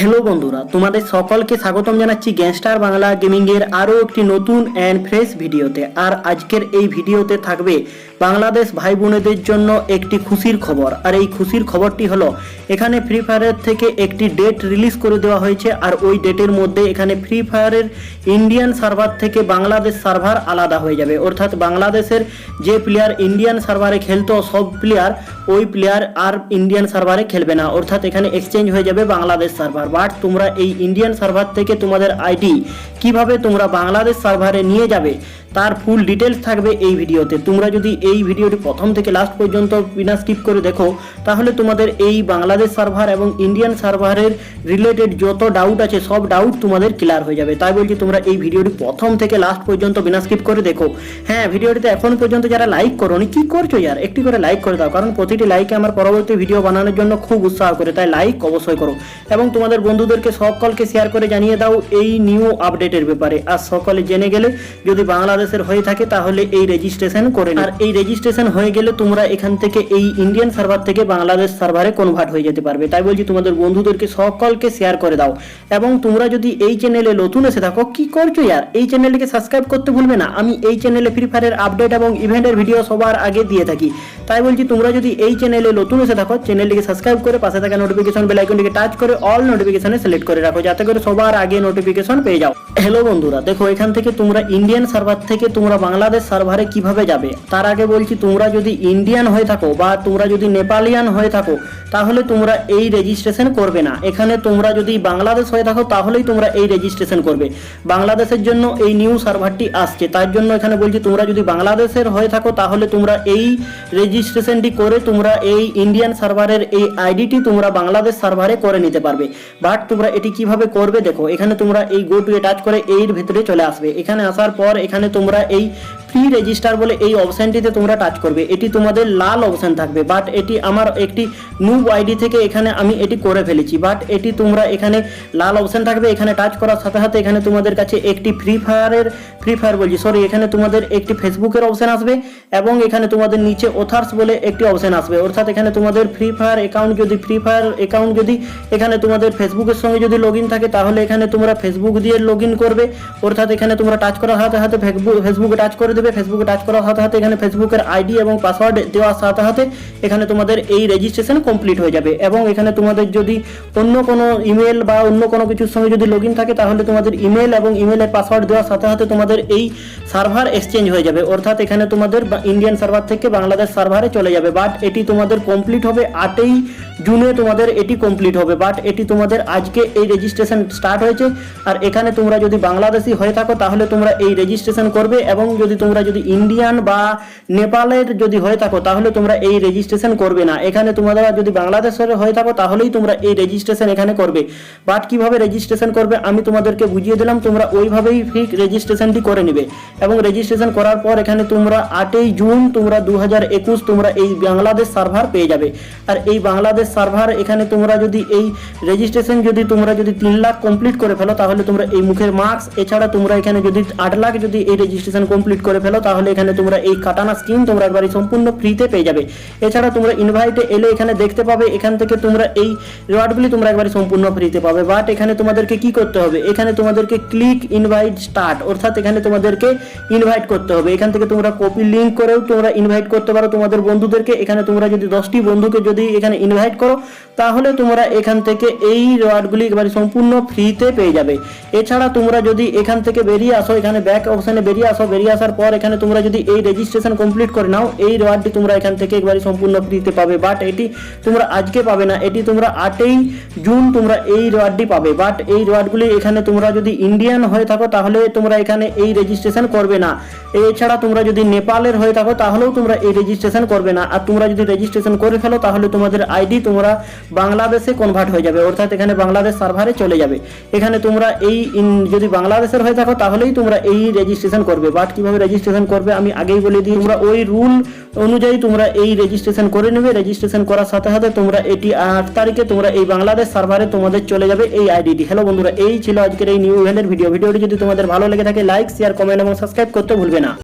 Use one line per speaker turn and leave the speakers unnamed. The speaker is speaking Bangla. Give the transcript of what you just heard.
হ্যালো বন্ধুরা, তোমাদের সকলকে স্বাগতম জানাচ্ছি গ্যাংস্টার বাংলা গেমিংয়ের আরও একটি নতুন অ্যান্ড ফ্রেশ ভিডিওতে আর আজকের এই ভিডিওতে থাকবে বাংলাদেশ ভাই বোনেদের জন্য একটি খুশির খবর। আর এই খুশির খবরটি হলো, এখানে ফ্রি ফায়ারের থেকে একটি ডেট রিলিজ করে দেওয়া হয়েছে, আর ওই ডেটের মধ্যে এখানে ফ্রি ফায়ারের ইন্ডিয়ান সার্ভার থেকে বাংলাদেশ সার্ভার আলাদা হয়ে যাবে। অর্থাৎ বাংলাদেশের যে প্লেয়ার ইন্ডিয়ান সার্ভারে খেলতো, সব প্লেয়ার ওই প্লেয়ার আর ইন্ডিয়ান সার্ভারে খেলবে না। অর্থাৎ এখানে এক্সচেঞ্জ হয়ে যাবে বাংলাদেশ সার্ভার বাট তোমরা এই ইন্ডিয়ান সার্ভার থেকে তোমাদের আইডি কীভাবে তোমরা বাংলাদেশ সার্ভারে নিয়ে যাবে, তার ফুল ডিটেলস থাকবে এই ভিডিওতে তোমরা যদি এই ভিডিওটি প্রথম থেকে লাস্ট পর্যন্ত বিনা স্কিপ করে দেখো, তাহলে তোমাদের এই বাংলাদেশ সার্ভার এবং ইন্ডিয়ান সার্ভারের রিলেটেড যত ডাউট আছে, সব ডাউট তোমাদের ক্লিয়ার হয়ে যাবে। তাই বলছি তোমরা এই ভিডিওটি প্রথম থেকে লাস্ট পর্যন্ত বিনা স্কিপ করে দেখো। হ্যাঁ ভিডিওটিতে এখন পর্যন্ত যারা লাইক করোনি, কি করছ ইয়ার একটি করে লাইক করে দাও, কারণ প্রতিটি লাইকে আমার পরবর্তী ভিডিও বানানোর জন্য খুব উৎসাহ করে, তাই লাইক অবশ্যই করো। এবং তোমাদের বন্ধুদেরকে সকলকে শেয়ার করে জানিয়ে দাও এই নিউ আপডেটের ব্যাপারে। আর সকলে জেনে গেলে যদি বাংলাদেশের হয়ে থাকে, তাহলে এই রেজিস্ট্রেশন করে। আর এই রেজিস্ট্রেশন হয়ে গেলে তোমরা এখান থেকে এই ইন্ডিয়ান সার্ভার থেকে বাংলাদেশ সার্ভারে কনভার্ট হয়ে যেতে পারবে। তাই বলছি তোমাদের বন্ধুদেরকে সকলকে শেয়ার করে দাও। এবং তোমরা যদি এই চ্যানেলে নতুন এসে থাকো, কি করছ ইয়ার? এই চ্যানেলটিকে সাবস্ক্রাইব করতে ভুলবে না। আমি এই চ্যানেলে ফ্রি ফায়ারের আপডেট এবং ইভেন্টের ভিডিও সবার আগে দিয়ে থাকি। তাই বলছি তোমরা যদি এই চ্যানেলে নতুন এসে থাকো চ্যানেলটিকে সাবস্ক্রাইব করে পাশে থাকা নোটিফিকেশন বেল আইকনটিকে টাচ করে অল নোটিফিকেশনে সিলেক্ট করে রাখো। যাতে করে সবার আগে নোটিফিকেশন পেয়ে যাও। হ্যালো বন্ধুরা, দেখো এখান থেকে তোমরা ইন্ডিয়ান সার্ভার থেকে তোমরা বাংলাদেশ সার্ভারে কীভাবে যাবে? তার আগে বলছি, তোমরা যদি ইন্ডিয়ান হয়ে থাকো বা তোমরা যদি নেপালিয়ান হয়ে থাকো, তাহলে তোমরা এই রেজিস্ট্রেশন করবে না। এখানে তোমরা যদি বাংলাদেশ হয়ে থাকো, তাহলেই তোমরা এই রেজিস্ট্রেশন করবে। বাংলাদেশের জন্য এই নিউ সার্ভারটি আসছে। তার জন্য এখানে বলছি, তোমরা যদি বাংলাদেশের হয়ে থাকো, তাহলে তোমরা এই রেজিস্ট্রেশনটি করে তোমরা এই ইন্ডিয়ান সার্ভারের এই আইডিটি তোমরা বাংলাদেশ সার্ভারে করে নিতে পারবে। বাট তোমরা এটি কীভাবে করবে, দেখো। এখানে তোমরা এই গো টু এ টাচ করে এর ভিতরে চলে আসবে। এখানে আসার পর এখানে তোমরা এই ফ্রি রেজিস্টার বলে এই অপশনটিতে তোমরা টাচ করবে। এটি তোমাদের লাল অপশন থাকবে বাট এটি আমার একটি নুব আইডি থেকে এখানে আমি এটি করে ফেলেছি। বাট এটি তোমরা এখানে লাল অপশন থাকবে, এখানে টাচ করার সাথে সাথে এখানে তোমাদের কাছে একটি ফ্রি ফায়ারের ফ্রি ফায়ার বলছি সরি এখানে তোমাদের একটি ফেসবুকের অপশন আসবে এবং এখানে তোমাদের নিচে ওথার্স বলে একটি অপশন আসবে। অর্থাৎ এখানে তোমাদের ফ্রি ফায়ার অ্যাকাউন্ট যদি ফ্রি ফায়ার অ্যাকাউন্ট যদি এখানে তোমাদের ফেসবুকের সঙ্গে যদি লগ থাকে, তাহলে এখানে তোমরা ফেসবুক দিয়ে লগ করবে। অর্থাৎ এখানে তোমরা টাচ করার হাতে হাতে ফেসবুক ফেসবুকে টাচ করে দেবে ফেসবুকে টাচ করার সাথে সাথে, এখানে ফেসবুকের আইডি এবং পাসওয়ার্ড দেওয়ার সাথে সাথে এখানে তোমাদের এই রেজিস্ট্রেশন কমপ্লিট হয়ে যাবে। এবং এখানে তোমাদের যদি অন্য কোনো ইমেল বা অন্য কোনো কিছুর সঙ্গে যদি লগ থাকে, তাহলে তোমাদের ইমেল এবং ইমেলের পাসওয়ার্ড দেওয়ার সাথে সাথে তোমাদের এই সার্ভার এক্সচেঞ্জ হয়ে যাবে। অর্থাৎ এখানে তোমাদের ইন্ডিয়ান সার্ভার থেকে বাংলাদেশ সার্ভারে চলে যাবে। বাট এটি তোমাদের কমপ্লিট হবে আটই জুনে তোমাদের এটি কমপ্লিট হবে। বাট এটি তোমাদের আজকে এই রেজিস্ট্রেশন স্টার্ট হয়েছে। আর এখানে তোমরা যদি বাংলাদেশি হয়ে থাকো, তাহলে তোমরা এই রেজিস্ট্রেশন করবে এবং যদি তোমরা যদি ইন্ডিয়ান বা নেপালের যদি হয়ে থাকো, তাহলে তোমরা এই রেজিস্ট্রেশন করবে না। এখানে তোমরা যদি বাংলাদেশের হয়ে থাকো, তাহলেই তোমরা এই রেজিস্ট্রেশন এখানে করবে। বাট কীভাবে রেজিস্ট্রেশন করবে, আমি তোমাদেরকে বুঝিয়ে দিলাম, তোমরা ওইভাবেই ঠিক রেজিস্ট্রেশনটি করে নিবে। এবং রেজিস্ট্রেশন করার পর এখানে তোমরা আটই জুন, তোমরা দু হাজার একুশ, তোমরা এই বাংলাদেশ সার্ভার পেয়ে যাবে। আর এই বাংলাদেশ সার্ভার এখানে তোমরা যদি এই রেজিস্ট্রেশন যদি তোমরা যদি তিন লাখ কমপ্লিট করে ফেলো, তাহলে তোমরা এই মুখের মার্কস এছাড়া তোমরা এখানে যদি আট লাখ যদি এই রেজিস্ট্রেশন কমপ্লিট করে ফেলো, তাহলে এখানে তোমরা এই কাটানা স্কিম তোমরা একবারে সম্পূর্ণ ফ্রিতে পেয়ে যাবে। এছাড়া তোমরা ইনভাইটে এলে এখানে দেখতে পাবে, এখান থেকে তোমরা এই রিওয়ার্ডগুলি তোমরা একবারে সম্পূর্ণ ফ্রিতে পাবে। বাট এখানে তোমাদেরকে কি করতে হবে? এখানে তোমাদেরকে ক্লিক ইনভাইট স্টার্ট অর্থাৎ এখানে তোমাদেরকে ইনভাইট করতে হবে। এখান থেকে তোমরা কপি লিঙ্ক করেও তোমরা ইনভাইট করতে পারো তোমাদের বন্ধুদেরকে। এখানে তোমরা যদি দশটি বন্ধুকে যদি এখানে ইনভাইট করো তাহলে তোমরা এখান থেকে এই রিওয়ার্ডগুলি একেবারে সম্পূর্ণ ফ্রিতে পেয়ে যাবে। এছাড়া তোমরা যদি এখান থেকে বেরিয়ে আসো, এখানে ব্যাক অপশানে বেরিয়ে আসো, বেরিয়ে আসার পর এখানে তোমরা যদি এই রেজিস্ট্রেশন কমপ্লিট করে নাও, এই রিওয়ার্ডটি তোমরা এখান থেকে একবারে সম্পূর্ণ ফ্রিতে পাবে। বাট এটি তোমরা আজকে পাবে না, এটি তোমরা আটই জুন তোমরা এই রিওয়ার্ডটি পাবে। বাট এই রিওয়ার্ডগুলি এখানে তোমরা যদি ইন্ডিয়ান হয়ে থাকো, তাহলে তোমরা এখানে এই রেজিস্ট্রেশন করবে না। এছাড়া তোমরা যদি নেপালের হয়ে থাকো, তাহলেও তোমরা এই রেজিস্ট্রেশন করবে না। আর তোমরা যদি রেজিস্ট্রেশন করে ফেলো, তাহলে তোমাদের আইডি তোমরা বাংলাদেশে কনভার্ট হয়ে যাবে। অর্থাৎ এখানে বাংলাদেশ সার্ভারে চলে যাবে। এখানে তোমরা এই যদি বাংলাদেশের হয়ে থাকো, তাহলেই তোমরা এই রেজিস্ট্রেশন করবে। বাট কীভাবে রেজিস্ট্রেশন করবে, আমি আগেই বলে দিই তোমরা ওই রুল অনুযায়ী তোমরা এই রেজিস্ট্রেশন করে নেবে। রেজিস্ট্রেশন করার সাথে সাথে তোমরা এটি আট তারিখে তোমরা এই বাংলাদেশ সার্ভারে তোমাদের চলে যাবে এই আইডিটি হ্যালো বন্ধুরা, এই ছিল আজকের এই নিউ ইভেন্টের ভিডিও ভিডিওটি যদি তোমাদের ভালো লেগে থাকে লাইক শেয়ার কমেন্ট এবং সাবস্ক্রাইব করতে ভুলবে না।